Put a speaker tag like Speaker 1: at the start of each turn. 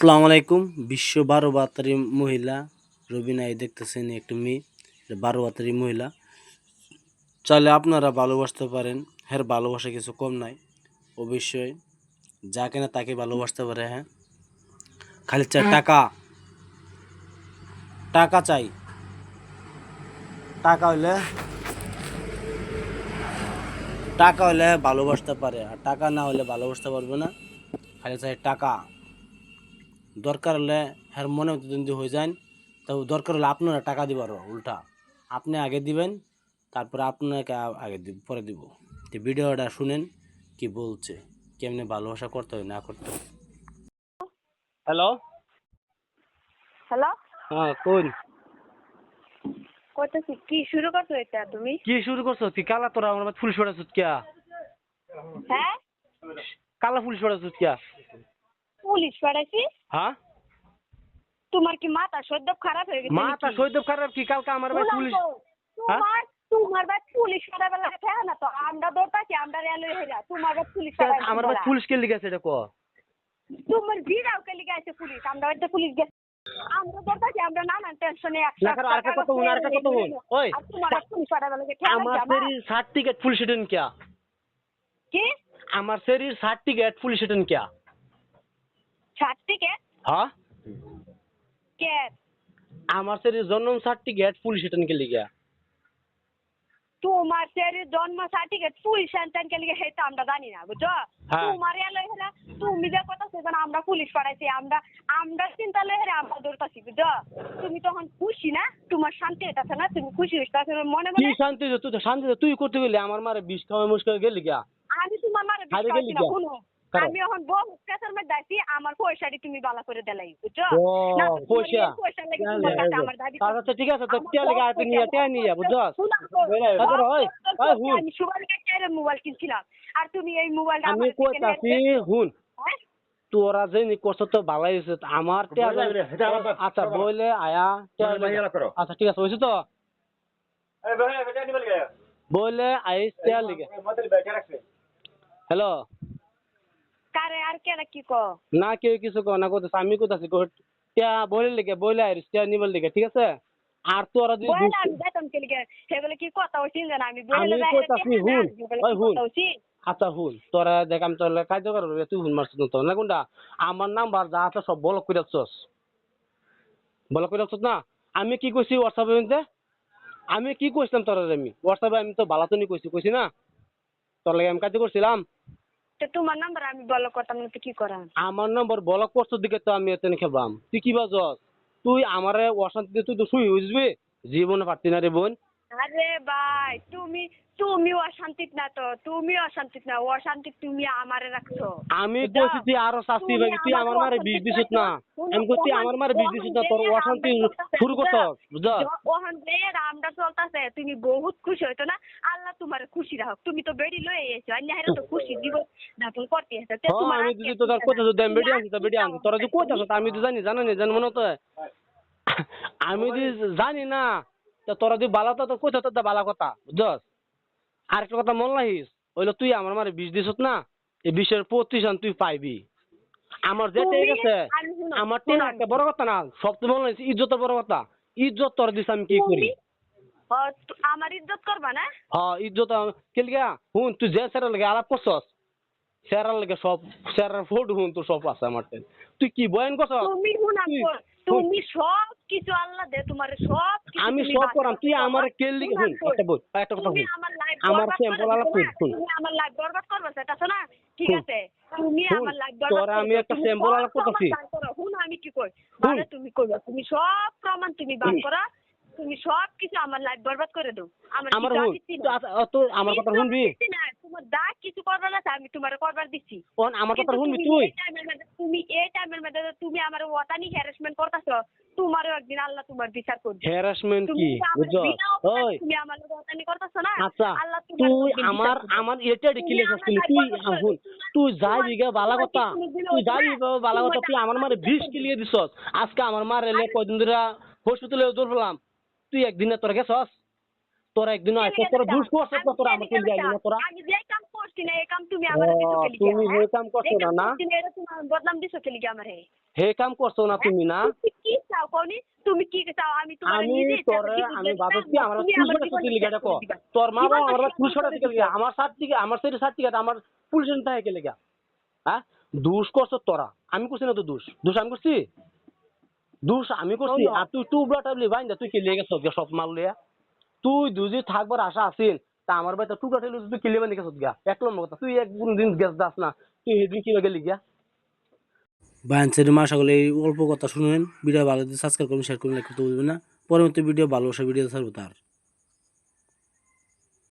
Speaker 1: আসসালামু আলাইকুম। বিশ্ব বারো বাতারি মহিলা রবিনা এই দেখতেছেন একটু মেয়ে বারো বাতারি মহিলা। চাইলে আপনারা ভালোবাসতে পারেন হ্যাঁ ভালোবাসা কিছু কম নাই। অবশ্যই, যা কেনা তাকে ভালোবাসতে পারে হ্যাঁ। খালি চাই টাকা। টাকা চাই। টাকা হইলে টাকা হইলে ভালোবাসতে পারে, আর টাকা না হলে ভালোবাসতে পারবে না। খালি চাই টাকা। দরকার হলে হ্যার মনে যদি হয়ে যান তো দরকার হলে আপনারা টাকা দিবার উল্টা। আপনি আগে দিবেন তারপরে আপনাকে আগে দিব পরে দিব। তো ভিডিওটা শুনেন কি বলছে কেমনে ভালোবাসা করতে হয় না করতে হয়। হ্যালো?
Speaker 2: হ্যালো?
Speaker 1: হ্যাঁ কোন?
Speaker 2: কইতেছি কি শুরু করছ এটা তুমি?
Speaker 1: কি শুরু করছ? তুই কালা তোরা আমার ফুল ছড়াচ্ছ কিয়া?
Speaker 2: হ্যাঁ?
Speaker 1: কালা ফুল ছড়াচ্ছ কিয়া?
Speaker 2: পুলিশ পাঠাইছি।
Speaker 1: হ্যাঁ?
Speaker 2: তোমার কি মাথা সদ্য খারাপ হয়ে গেছে
Speaker 1: মাথা সদ্য খারাপ কি কালকে আমার ভাই পুলিশ হ্যাঁ?
Speaker 2: তোমার তোমার ভাই পুলিশ পাঠাবে লাগে হ্যাঁ না তো? আমরা দৌড়াচ্ছি আমরা রেলওয়ে হেরা তোমার ভাই পুলিশ
Speaker 1: আমার ভাই পুলিশ কে লিখে আছে এটা কো?
Speaker 2: তোমার ভিড়াও কে লিখে আছে পুলিশ? আমরা হয়তো পুলিশ গেছে আমরা দৌড়াচ্ছি আমরা নানান টেনশনে
Speaker 1: একসাথে
Speaker 2: তোমার পুলিশ পাঠাবে লাগে
Speaker 1: আমার সেরি সার্টিফিকেট পুলিশ টেন কে
Speaker 2: কি?
Speaker 1: আমার সেরির সার্টিফিকেট পুলিশ টেন কে
Speaker 2: সার্টিফিকেট
Speaker 1: হ্যাঁ।
Speaker 2: কে
Speaker 1: আমার জন্ম সার্টিফিকেট পুলিশ এটানকে লিগা
Speaker 2: তোমার জন্ম সার্টিফিকেট পুলিশ লিগা আমরা জানি না বুঝছ?
Speaker 1: হ্যাঁ।
Speaker 2: তোমার তুমি যে কথা সেজন আমরা পুলিশ আমরা আমরা চিন্তা লই হেরা আমরা দৌড়তাছি বুঝছ? তুমি তখন খুশি না? তোমার শান্তি এটা না? তুমি খুশি তা মনে মনে
Speaker 1: কি শান্তি তুই শান্তি তুই করতে গেলি? আমার মারে বিষ খাওয়া মুশকিল গেলি গা?
Speaker 2: আমি তোমার মারে বিষ
Speaker 1: খাওয়া
Speaker 2: না আমি এখন বহু কেসের মধ্যে আছি আমার পয়সাটি তুমি বালা করে দিলাই বুঝছ? না
Speaker 1: পয়সা।
Speaker 2: পয়সা লেগে তোমার কাছে আমার দাবি
Speaker 1: আচ্ছা ঠিক আছে তো টিয়া লেগে
Speaker 2: সব
Speaker 1: আয় নিয়ে টিয়া নিয়ে বুঝছ? তারপরে হুন।
Speaker 2: আমি সুবাল কাছে মোবাইল কিনছিলাম আর তুমি এই মোবাইলটা
Speaker 1: আমি কইতাছি হুন।
Speaker 2: হ্যাঁ?
Speaker 1: তোরা যে করছ তো ভালাই হইছে। আমার আচ্ছা। বইলে আয়া। আচ্ছা ঠিক আছে হইছে তো? বইলে আইস হ্যালো?
Speaker 2: কারে আর কেডা কি কো
Speaker 1: না কেউ কিছু কো না করতেছে আমি কোথাছি টিয়া বইলে লেগে বইলে আইস টিয়া নিবল লেগে ঠিক আছে? আর তোরা যদি
Speaker 2: আমি বেতন কে লিগে সেগুলো কি কথা হইছিল না আমি বলে যাই
Speaker 1: কইতাছি, হুন, ওই হুন। আচ্ছা হুন তোরা দেখ আমি তোর কাজ করব তুই হুন মারছিস তো না কোনটা আমার নাম্বার যা আছে সব ব্লক করে রাখছস। ব্লক করে রাখছস না? আমি কি কইছি হোয়াটসঅ্যাপে আমি কি কইছিলাম তোর আমি? হোয়াটসঅ্যাপে আমি তো ভালো তো নি কইছি কইছি না? তোর লাগে আমি কাজ করছিলাম।
Speaker 2: তো তোমার নাম্বার আমি ব্লক করতাম না তো কি করা?
Speaker 1: আমার নাম্বার ব্লক করছ দিকে তো আমি এতে খেলবাম। তুই কি বাজস তুই আমারে অশান্তিতে তুই তো শুই বুঝবি? জীবনে পারতি না রে বোন।
Speaker 2: আরে ভাই তুমি তুমি অশান্তিত না তো তুমি অশান্তিত না অশান্তি তুমি আমারে রাখছো।
Speaker 1: আমি কইছি আরও শাস্তি তুই আমার মারে বিষ না আমি কইছি আমার মারে বিষ দিছিস না তোর অশান্তি শুরু করছস
Speaker 2: য- আমরা চলতেছে তুমি বহুত খুশি হইতো না? আল্লাহ তোমার খুশি রাখো তুমি তো বেড়ি লয়ে এসো আর নাহলে তো খুশি দিব যাপন করতে তে
Speaker 1: হ্যাঁ
Speaker 2: তোমার
Speaker 1: আমি যদি তোর
Speaker 2: খুশি
Speaker 1: কথা
Speaker 2: না।
Speaker 1: যদি আমি বেড়ে আনছি তা বেড়ে আনছি। তোরা কই আমি তো জানি জানো নি জান মনে তো আমি যদি জানি না তো তোরা যদি বালা তো কই থাকতো তা বালা কথা বুঝছস আর একটা কথা মন লাহিস হইল তুই আমার মারে বিষ দিছত না এই বিষের প্রতিষ্ঠান তুই পাইবি। আমার যে ঠিক আছে আমার টেন একটা বড় কথা না সব তো মনে হয়েছে ইজ্জতের বড় কথা। ইজ্জত তোর দিস আমি কি করি?
Speaker 2: আমার ইজ্জত করবা না?
Speaker 1: হ্যাঁ ইজ্জত কেলিগা হুন তুই যে স্যারের লাগে আলাপ করছস স্যারের লাগে সব স্যারের ফটো হুন তোর সব আছে আমার টেন। তুই কি বয়ান করছস?
Speaker 2: তুমি
Speaker 1: তুই-
Speaker 2: তুমি সব কিছু আল্লাহ দে তোমার সব
Speaker 1: আমি সব করাম তুই আমার কেলি
Speaker 2: শুনা
Speaker 1: হুন একটা বল একটা কথা হুন
Speaker 2: আমার লাইফ
Speaker 1: আমার
Speaker 2: বরবাদ
Speaker 1: simple আলাপ
Speaker 2: দিছো না?
Speaker 1: শুন, শুন।
Speaker 2: তুমি আমার লাইফ বরবাদ করবে সেটা শোনা ঠিক আছে তুমি আমার লাইফ বরবাদ
Speaker 1: তোরা আমি একটা
Speaker 2: সব
Speaker 1: আলাপ করতাছি।
Speaker 2: করো। শুনো আমি কি কই মানে তুমি কইবা তুমি সব প্রমাণ তুমি বার
Speaker 1: হুম।
Speaker 2: করো তুমি সব কিছু আমার লাইফ বরবাদ করে দাও আমার
Speaker 1: আমার হুন
Speaker 2: দিচ্ছি না।
Speaker 1: আচ্ছা, আমার কথা শুনবি
Speaker 2: না, তোমার যা কিছু করবার আছে আমি তোমার করবার দিচ্ছি
Speaker 1: অন আমার কথা শুনবি তুই
Speaker 2: তুমি এই টাইমের মধ্যে তুমি আমার ওয়াতানি হ্যারাসমেন্ট করতেছো তোমারও একদিন আল্লাহ তোমার বিচার করবে।
Speaker 1: হ্যারাসমেন্ট কি?
Speaker 2: অপরাধে
Speaker 1: ওই।
Speaker 2: তুমি আমার করতেছো না?
Speaker 1: আচ্ছা তুই আমার আমার এটা তুই হুন তুই যাই দিকে বালা কথা তুই যাই? বালা কথা তুই আমার মারে বিষ কিলিয়ে দিছস। আজকে আমার মারে লে কয়দিন ধরে হসপিটালে দৌড়লাম তুই একদিনে তোরা গেছস? তোরা একদিন আইসস? তোরা ভুল করছস তোরা আমাকে না তোরা?
Speaker 2: করছি করছি না এই কাম তুমি আমার হ্যাঁ?
Speaker 1: কাম করছ না, না?
Speaker 2: করছি এটা তোমার বদনাম দিছো কে লিগা আমারে।
Speaker 1: হে কাম করছ না তুমি না?
Speaker 2: কি চাও কোনি তুমি কি চাও? আমি তোমার
Speaker 1: আমি
Speaker 2: নিজে
Speaker 1: আমার লিখে দেখো। তোর মা বাবা আমার লিখে। আমার আমার সেই আমার পুলিশের থেকে লিখে হ্যাঁ? দোষ করছ তোরা। আমি করছি না তো দোষ। দোষ আমি করছি? দোষ আমি করছি। আর তুই টুবলা টাবলি তুই কি লেগে গেছ সব মাল লিয়া তুই দুজি থাকবার আশা আছিল। আমার তো টুকরা ঠেলে তুই কিলে বান্ধি গেছ গা এক নম্বর কথা, তুই এক দিন গেছ দাস না, তুই সেদিন কি গেলি গিয়া।
Speaker 3: বায়ানসের মা সকলে এই অল্প কথা শুনেন, ভিডিও ভালো সাবস্ক্রাইব করুন শেয়ার করুন লাইক করতে বলবেন না। পরবর্তী ভিডিও ভালোবাসা ভিডিও থাকবে তার।